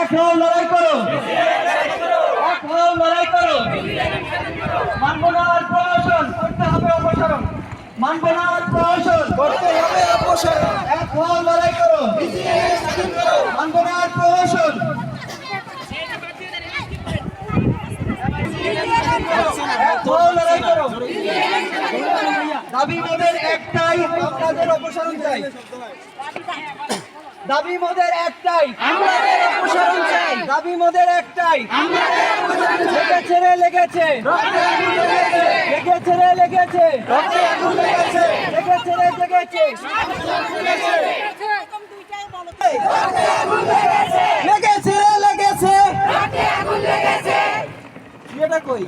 এক হও, লড়াই করো। এক হও, লড়াই করো। মানব না আর প্রশাসন করতে হবে অপসারণ। মানব না আর প্রশাসন করতে হবে অপসারণ। এক হও, লড়াই করো। মানব না আর প্রশাসন লড়াই করো। দাবি মোদের একটাই, আপনাদের অপসারণ চাই। দাবি মোদের একটাই। আমাদের অপসারণ চাই। দাবি মোদের একটাই। লেগেছে। রে লেগেছে। লেগেছে। রে লেগেছে। লেগেছে। লেগেছে। রে লেগেছে। লেগেছে। লেগেছে। এটা কই?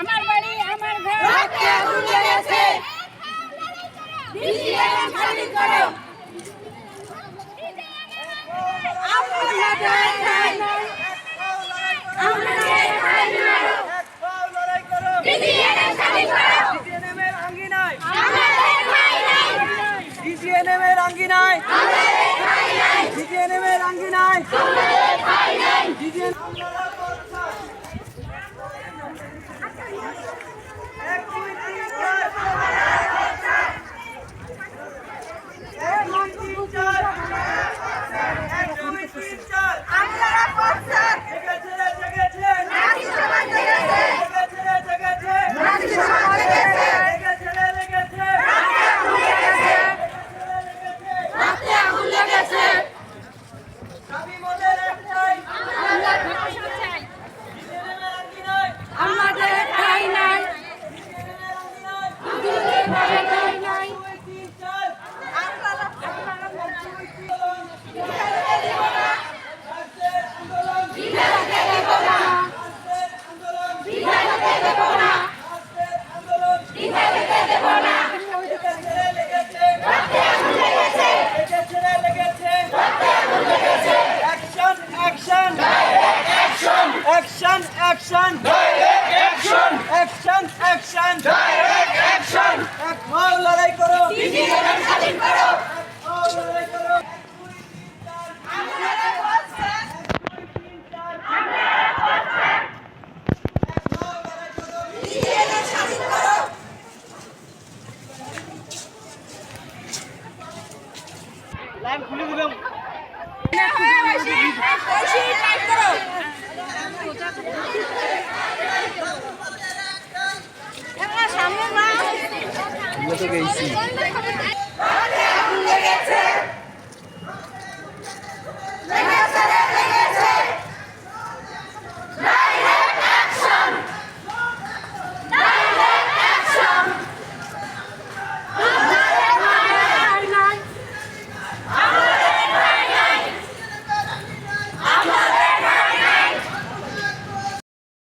আমার বাড়ি আমার ঘর লেগেছে বিজিএম করো আমরা আঙ্গিনায় নাই ডিজিএনএমের আঙ্গিনায় আমাদের ঠাই নাই ডিজিএন আপনারা করছেন নাকি সমাজ লেগেছে নাকি সমাজ লেগেছে রাতে আগুন লেগেছে আমরা প্রশাসন চাই আমাদের ঠাই নাই আমাদের ঠাই নাই আপনারা আপনারা বিধানকে দেব না বিধানকে দেব না বিধানকে দেব না রাতে আগুন লেগেছে রাতে আগুন লেগেছে Action! Action! Action! Action! Action! Action! এক হও লড়াই করো! বিজিএম স্বাধীন করো! হও লড়াই করো! লাইন খুলে দিলাম। বেশি টাইট করো! সামনে